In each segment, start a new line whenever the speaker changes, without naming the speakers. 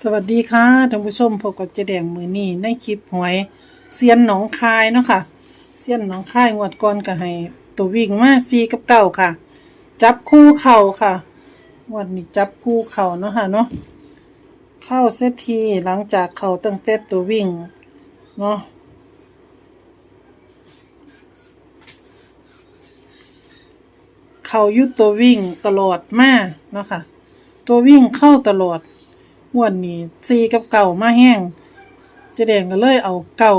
สวัสดีค่ะท่านผู้ชมพบกับเจแดงมือนี้ในคลิปหวยเซียนหนองคายเนาะค่ะเซียนหนองคายงวดก่อนก็ให้ ตัววิ่งมาซีกับเก่าค่ะ จับคู่เข่าค่ะงวันนี้จับคู่เข่าเนาะค่ะเนาะเข้าเสียทีหลังจากเข่าตั้งแต่ตัววิ่งเนาะเข่ายุดตัววิ่งตลอดมาเนาะค่ะ ตัววิ่งเข้าตลอด งวดนี้ซีกับเก่ามาแห้งเจแดงก็เลยเอาเก่า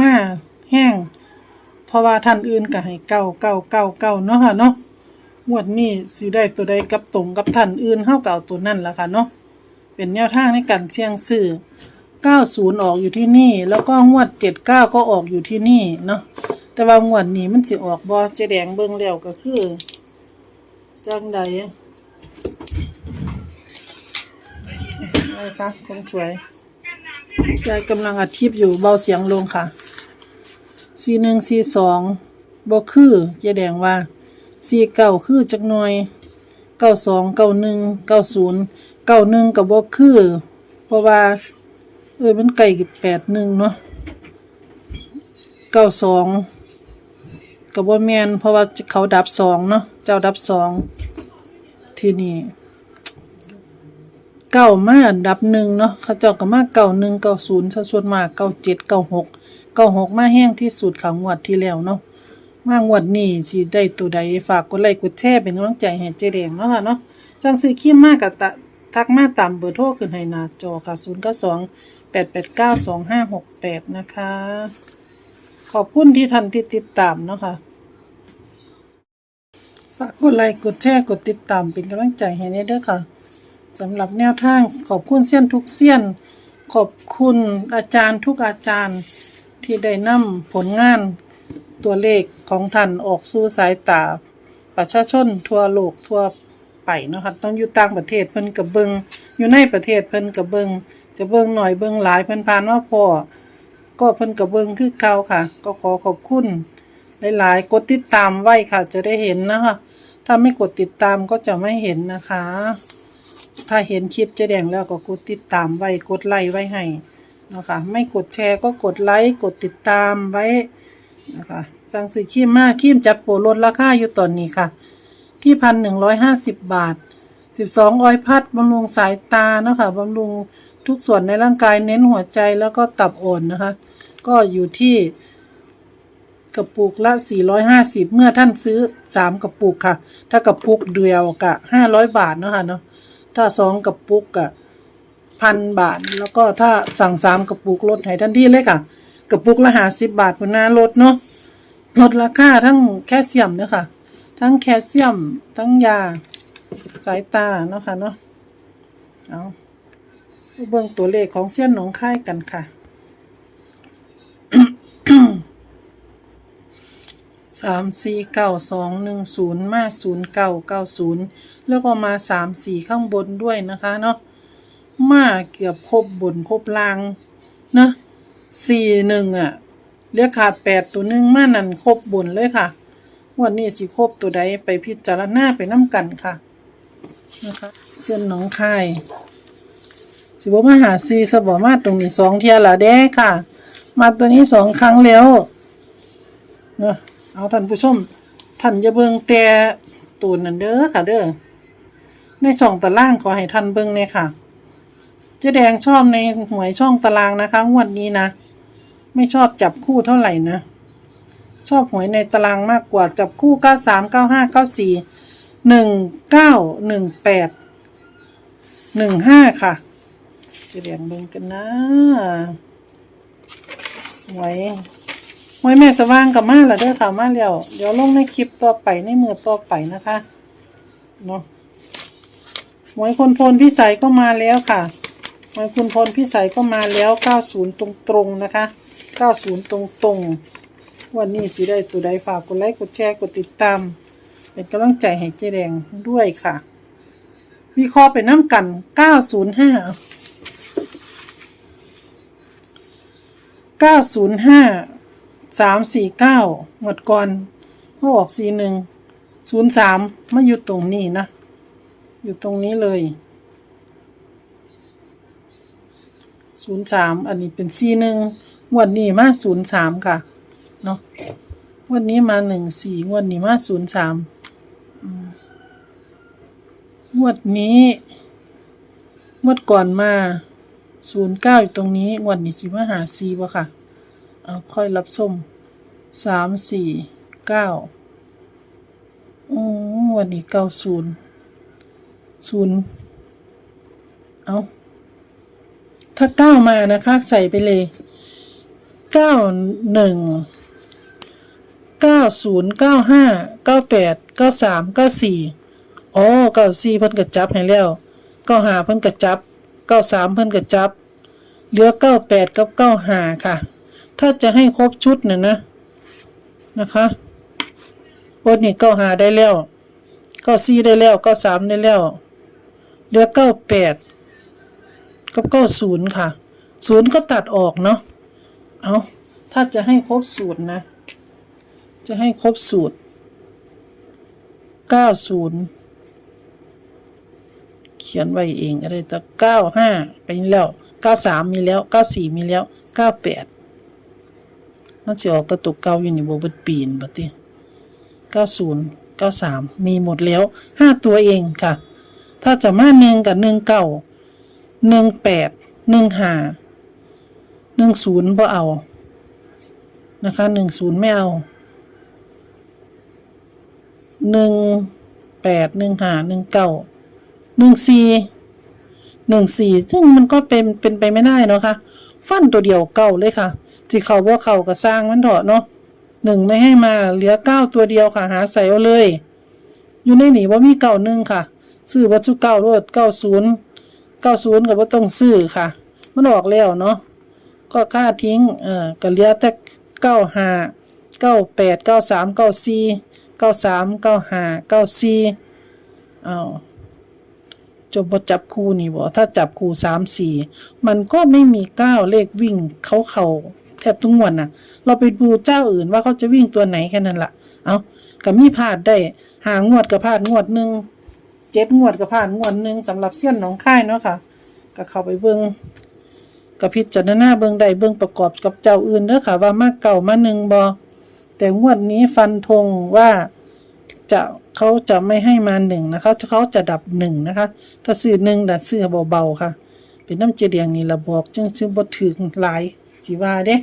มาแห้งเพราะว่าท่านอื่นก็ให้เก่าเก่าเก่าเก่าเนาะค่ะเนาะงวดนี้สิได้ตัวใดกับตรงกับท่านอื่นเฮาก็เอาตัวนั่นละค่ะเนาะเป็นแนวทางในการเสี่ยงซื้อ90 ออกอยู่ที่นี่ แล้วก็งวด 79 ก็ออกอยู่ที่นี่เนาะแต่ว่างวดนี้มันสิออกบ่เจแดงเบิ่งแล้วก็คือจังใด อะไรคะคนสวยยายกำลังอัดคลิปอยู่เบาเสียงลงค่ะสีหนึ่งสีสองบ่คือเจแดงว่าสีเก้าคือจักหน่อยเก้าสองเก้าหนึ่งเก้าศูนย์เก้าหนึ่งกับบ่คือ เพราะว่า เออมันไก่กับแปดหนึ่งเนาะเก้าสองกับบ่แมนเพราะว่าเขาดับสองเนาะเจ้าดับสองที่นี่ เก้ามาอันดับหนึ่งเนาะเขาเจ้าก็มาเก้าหนึ่งเก้าศูนย์ส่วนมากเก้าเจ็ดเก้าหกเก้าหกมาแห้งที่สุดของงวดที่แล้วเนาะมางวดนี้สิได้ตัวใดฝากกดไลค์กดแชร์เป็นกำลังใจให้เจแดงเนาะค่ะเนาะจังซื้อขี้มากกับตะทักมาตามเบอร์โทรขึ้นให้หน้าจอค่ะศูนย์เก้าสองแปดแปดเก้าสองห้าหกแปดนะคะ ขอบคุณที่ท่านที่ติดตามเนาะค่ะฝากกดไลค์กดแชร์กดติดตามเป็นกำลังใจให้เนเด้อค่ะ สำหรับแนวทางขอบคุณเสี้ยนทุกเสี้ยน ขอบคุณอาจารย์ทุกอาจารย์ที่ได้นำผลงานตัวเลขของท่านออกสู่สายตา ประชาชนทั่วโลกทั่วไปเนาะค่ะต้องอยู่ต่างประเทศเพิ่นกับเบิงอยู่ในประเทศเพิ่นกับเบิงจะเบิงหน่อยเบิงหลายเพิ่นผ่านว่าพอก็เพิ่นกับเบิงคือเก่าค่ะ ก็ขอขอบคุณหลายๆกดติดตามไว้ค่ะ จะได้เห็นนะคะถ้าไม่กดติดตามก็จะไม่เห็นนะคะ ถ้าเห็นคลิปเจะแดงแล้วก็กดติดตามไว้กดไลค์ไว้ให้นะคะไม่กดแชร์ก็กดไลค์กดติดตามไว้นะคะจังสีขีมมากขีมจัดโปรลดราคาอยู่ตอนนี้ค่ะที่พันหนึ่งร้อยห้าสิบบาทสิบสองออยพัดบำรุงสายตานะคะบำรุงทุกส่วนในร่างกายเน้นหัวใจแล้วก็ตับอ่อนนะคะ ก็อยู่ที่กระปุกละ 450 เมื่อท่านซื้อ 3 กระปุกค่ะ ถ้ากระปุกเดียวกะ 500 บาท เนาะค่ะเนาะ ถ้า2กระปุกกะพันบาท แล้วก็ถ้าสั่ง3กระปุกลดให้ทันทีเลยค่ะ กระปุกละ50บบาทพุ่นาลดเนาะลดราคาทั้งแคลเซียมเนาะค่ะ ทั้งแคลเซียม ทั้งยาสายตาเนาะค่ะเนาะเอาเบิ่งตัวเลขของเส้ยนหนองค่ายกันค่ะ สามสี่เก้าสองหนึ่งศูนย์มาศูนย์เก้าเก้าศูนย์แล้วก็มาสามสี่ข้างบนด้วยนะคะเนาะมาเกือบครบบนครบล่างนะสี่หนึ่งอะเหลือขาดแปดตัวหนึ่งมานั่นครบบนเลยค่ะ วันนี้สิครบตัวใดไปพิจารณาไปน้ำกันค่ะนะคะเส้นหนองคาย สิบมาหาซีสบมาตรงนี้สองเทียละเด้ค่ะ มาตัวนี้สองครั้งแล้วเนาะ เอาท่านผู้ชมท่านอย่าเบิ่งแต่ตูนนั่นเด้อค่ะ เด้อในช่องตารางขอให้ท่านเบิ่งเนี่ยค่ะเจ๊แดงชอบในหวยช่องตารางนะคะงวดนี้นะ ไม่ชอบจับคู่เท่าไหร่นะ ชอบหวยในตารางมากกว่าจับคู่เก้าสามเก้าห้าเก้าสี่หนึ่งเก้าหนึ่งแปดหนึ่งห้าค่ะเจ๊แดงเบิ่งกันนะหวย หวยแม่สว่างกับมาแล้วเด้อค่ะมาแล้วเดี๋ยวลงในคลิปต่อไปในมือต่อไปนะคะเนาะหวยคนพลพิสัยก็มาแล้วค่ะหวยคุณพลพิสัยก็มาแล้ว 90 ตรงตรงนะคะ 90 ตรงตรงวันนี้สิได้ตัวใดฝากกดไลค์กดแชร์กดติดตาม เป็นกำลังใจให้เจ๊แดงด้วยค่ะวิเคราะห์ไปน้ำกัน 905 905 สามสี่เก้าหมดก่อนเมื่อออกสี่หนึ่งศูนย์สามมาอยู่ตรงนี้นะ อยู่ตรงนี้เลยศูนย์สามอันนี้เป็นสี่หนึ่งวดนี้มาศูนย์สามค่ะเนาะวันนี้มาหนึ่งสี่วดนี้มาศูนย์สามงวดนี้งวดก่อนมาศูนย์เก้าอยู่ตรงนี้งวดนี้สิมาหาสี่บ่ค่ะ เอาค่อยรับส้มสามสี่เก้าอืมวันนี้เก้าศูนย์ศูนย์เอาถ้าเก้ามานะคะ ใส่ไปเลยเก้าหนึ่งเก้าศูนย์เก้าห้าเก้าแปดเก้าสามเก้าสี่อ๋อเก้าสี่เพิ่นกระจับให้แล้วเก้าห้าเพิ่นกระจับเก้าสามเพิ่นกระจับเหลือเก้าแปดกับเก้าห้าค่ะ ถ้าจะให้ครบชุดเนี่ยนะ นะคะวันนี้เก้าหาได้แล้วเก้าสี่ได้แล้วเก้าสามได้แล้วเหลือเก้าแปดกับเก้าศูนย์ค่ะศูนย์ก็ตัดออกเนาะเอาถ้าจะให้ครบสูตรนะ จะให้ครบสูตรเก้าศูนย์เขียนไว้เองอะไรแต่เก้าห้าไปแล้วเก้าสามมีแล้วเก้าสี่มีแล้วเก้าแปด มันสิออกตะตุกเก้าอยู่นี่บิร์ตปีนบัติเก้าศูนย์เก้าสามมีหมดแล้วห้าตัวเองค่ะ ถ้าจะมาหนึ่งกับหนึ่งเก้าหนึ่งแปดหนึ่งห้าหนึ่งศูนย์บ่เอานะคะหนึ่งศูนย์ไม่เอาหนึ่งแปดหนึ่งห้าหนึ่งเก้าหนึ่งสี่หนึ่งสี่ซึ่งมันก็เป็นเป็นไปไม่ได้เนาะค่ะฟันตัวเดียวเก้าเลยค่ะ ที่เขาว่าเขาก็สร้างมันเถอะเนาะหนึ่งไม่ให้มาเหลือเก้าตัวเดียวค่ะหาใส่เอาเลย อยู่ในหนีว่ามีเก้าหนึ่งค่ะ ซื้อวัตถุเก้ารวดเก้าศูนย์เก้าศูนย์ก็ว่าต้องซื้อค่ะ มันออกแล้วเนาะก็ค่าทิ้งเออก็เหลือแต่เก้าห้าเก้าแปดเก้าสามเก้าสี่เก้าสามเก้าห้าเก้าสี่อ้าวจบบ่จับคู่นี่บ่ถ้าจับคู่สามสี่มันก็ไม่มีเก้าเลขวิ่งเขาเขาแทบทุกงวดนะเราไปดูเจ้าอื่นว่าเขาจะวิ่งตัวไหนแค่นั้นละ่ะ เอาก็มีพลาดได้หางวดกับพลาดงวดหนึ่งเจ็ดงวดกับพลาดงวดหนึ่งสำหรับเสี้ยนหนองค่ายเนาะค่ะก็เข้าไปเบิ่งกับพิจารณาเบิ่งใดเบิ่งประกอบกับเจ้าอื่นเด้อค่ะ ว่ามากเก่ามาหนึ่งบอแต่งวดนี้ฟันธงว่าจะเขาจะไม่ให้มาหนึ่งนะคะเขาจะดับหนึ่งนะคะ ถ้าซื้อหนึ่งดัดซื้อเบาๆค่ะ เป็นน้ำเจดียงนี่ระบอกจึงซื้อบ่ถึงหลายจีว่าเด้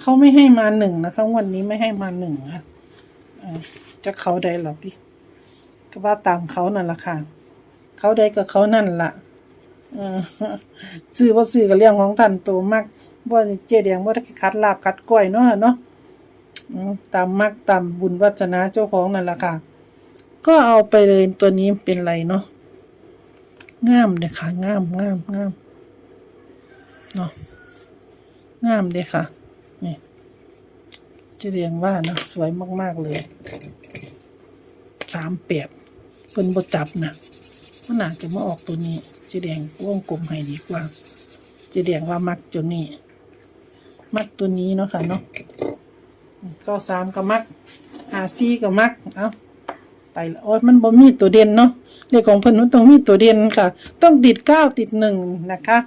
เขาไม่ให้มาหนึ่งนะคะวันนี้ไม่ให้มาหนึ่งค่ะจะเขาใดหรอที่ก็ว่าตามเขานั่นละค่ะ เขาใดก็เขานั่นละซื้อว่าซื้อกับเรื่องของท่านโตมากว่าเจดียงว่าได้คัดลาบคัดกล้วยเนาะเนาะตามมักตามบุญวัฒนาเจ้าของนั่นละค่ะ ก็เอาไปเลยตัวนี้เป็นไรเนาะงามเลยค่ะงามงามงามเนาะงามเลยค่ะ จะเรียงว่านะสวยมาก ๆ เลยสามแปดเพิ่นบ่จับนะมันน่าจจะมาออกตัวนี้ เจะแดงวงกลมให้ดีกว่า เจะแดงว่ามักตัวนี้ มักตัวนี้เนาะค่ะเนาะก็สามก็มักหาซีก็มัก เอาไปละโอ้ยมันบ่มีตัวเด่นเนาะเลขของเพิ่นมันต้องมีตัวเด่นค่ะ ต้องติดเก้าติดหนึ่งนะคะ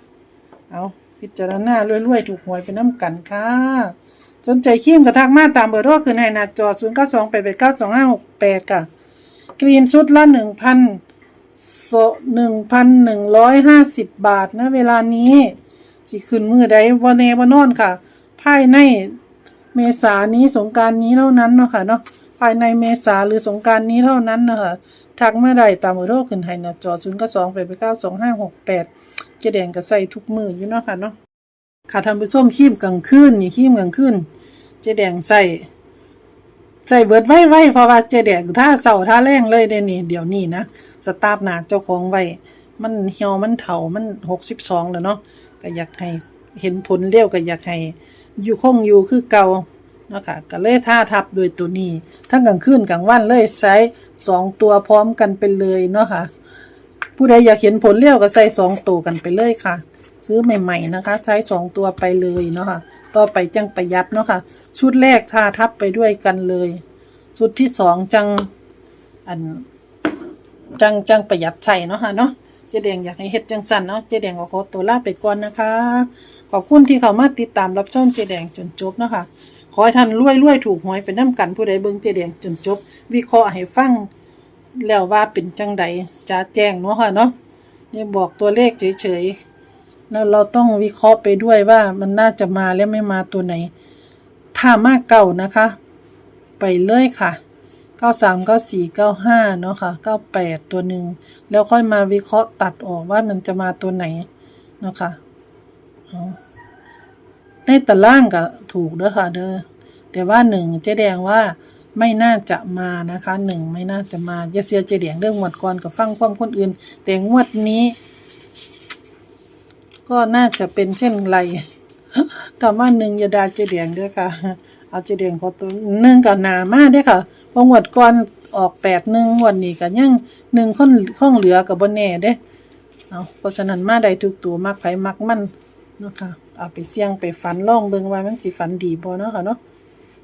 เอาพิจารณารวยๆ ถูกหวยไปน้ำกันค่ะ สนใจขีมกระทักมาตามเบอร์โทรขึ้นให้หน้าจอ 0 9 2 8 8 9 2 5 6 8 ค่ะ ครีมชุดละ1,000โซ1,150 บาทนะ เวลานี้สิขึ้นมือใดบ่แน่บ่นอนค่ะ ภายในเมษานี้สงการนี้เท่านั้นเนาะค่ะเนาะภายในเมษาหรือสงการนี้เท่านั้นเนาะคะทักมาได้ตามเบอร์โทรขึ้นให้หน้าจอ 0 9 2 8 8 9 2 5 6 8เจแดงก็ใส่ทุกมืออยู่เนาะค่ะเนาะ ค่ะท่านผู้ชมขีมกลางคืนนี่ขีมกลางคืนเจแดงใส่ใส่เบิดไว้ไว้เพราะว่าเจแดงถ้าเสาถ้าแรงเลยเดี๋ยวนี้เดี๋ยวนี้นะสตาร์ฟหนาเจ้าของไว้มันเหี่ยวมันเถามันหกสิบสองแล้วเนาะก็อยากให้เห็นผลเร็วก็อยากให้อยู่คงอยู่คือเก่าเนาะค่ะก็เลยท่าทับโดยตัวนี้ ทั้งกลางคืนกลางวันเลยใช้สองตัวพร้อมกันไปเลยเนาะค่ะ ผู้ใดอยากเห็นผลเร็วก็ใส่สองตัวกันไปเลยค่ะ ซื้อใหม่ ๆ นะคะ ใช้สองตัวไปเลยเนาะค่ะต่อไปจังประหยัดเนาะค่ะ ชุดแรกทาทับไปด้วยกันเลย ชุดที่สองจังอันจังจังประหยัดใส่เนาะค่ะเนาะเจแดงอยากให้เฮ็ดจังสั่นเนาะเจแดงก็ขอตัวลาไปก่อนนะคะ ขอบคุณที่เข้ามาติดตามรับชมเจแดงจนจบเนาะคะขอให้ท่านรวยๆถูกหวยเป็นน้ำกันผู้ใดเบิ่งเจแดงจนจบ วิเคราะห์ให้ฟัง แล้วว่าเป็นจังใดจะแจ้งเนาะค่ะเนาะอย่บอกตัวเลขเฉยๆ แล้วเราต้องวิเคราะห์ไปด้วยว่ามันน่าจะมาแล้วไม่มาตัวไหน ถ้ามากเก่านะคะ ไปเลยค่ะ 93 94 95 เนาะค่ะ 98 ตัวหนึ่ง แล้วค่อยมาวิเคราะห์ตัดออกว่ามันจะมาตัวไหนเนาะค่ะในตารางก็ถูกเด้อค่ะ เด้อแต่ว่าหนึ่งเจ๊แดงว่าไม่น่าจะมานะคะหนึ่งไม่น่าจะมาอย่าเสียเจ๊แดงเรื่องงวดก่อนกับฟังความคนอื่น แต่งวดนี้ ก็น่าจะเป็นเช่นไรคำว่าหนึ่งยาดาเจ๊แดงเด้วยค่ะ เอาเจ๊แดงขอตัวหนึ่งกับนามาด้อค่ะพงวดก่อนออกแปดหนึ่งวันนี้ก็ยังหนึ่งข้อนข้องเหลือกับบนแน่เด้เอาเพราะฉะนั้นมาได้ทุกตัวมักไผมักมันเนาะค่ะเอาไปเสี่ยงไปฝันล่องเบิงว่ามันสิฝันดีบ่เนาะค่ะเนาะ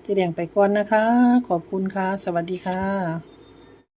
เจแดงไปก่อนนะคะ ขอบคุณค่ะ สวัสดีค่ะ